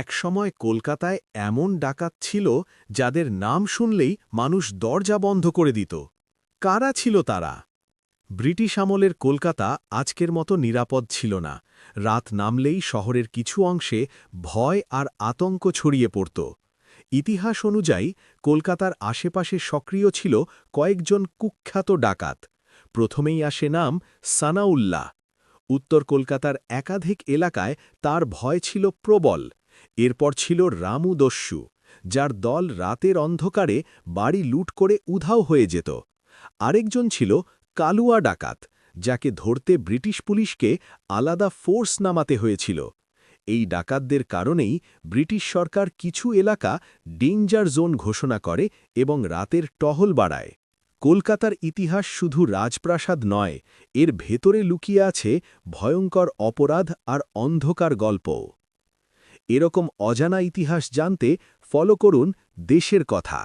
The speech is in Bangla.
একসময় কলকাতায় এমন ডাকাত ছিল যাদের নাম শুনলেই মানুষ দরজা বন্ধ করে দিত। কারা ছিল তারা? ব্রিটিশ আমলের কলকাতা আজকের মতো নিরাপদ ছিল না। রাত নামলেই শহরের কিছু অংশে ভয় আর আতঙ্ক ছড়িয়ে পড়ত। ইতিহাস অনুযায়ী কলকাতার আশেপাশে সক্রিয় ছিল কয়েকজন কুখ্যাত ডাকাত। প্রথমেই আসে নাম সানাউল্লাহ। উত্তর কলকাতার একাধিক এলাকায় তার ভয় ছিল প্রবল। এরপর ছিল রামু দস্যু, যার দল রাতের অন্ধকারে বাড়ি লুট করে উধাও হয়ে যেত। আরেকজন ছিল কালুয়া ডাকাত, যাকে ধরতে ব্রিটিশ পুলিশকে আলাদা ফোর্স নামাতে হয়েছিল। এই ডাকাতদের কারণেই ব্রিটিশ সরকার কিছু এলাকা ডেঞ্জার জোন ঘোষণা করে এবং রাতের টহল বাড়ায়। কলকাতার ইতিহাস শুধু রাজপ্রাসাদ নয়, এর ভেতরে লুকিয়ে আছে ভয়ঙ্কর অপরাধ আর অন্ধকার গল্প এরকম অজানা ইতিহাস জানতে ফলো করুন দেশের কথা।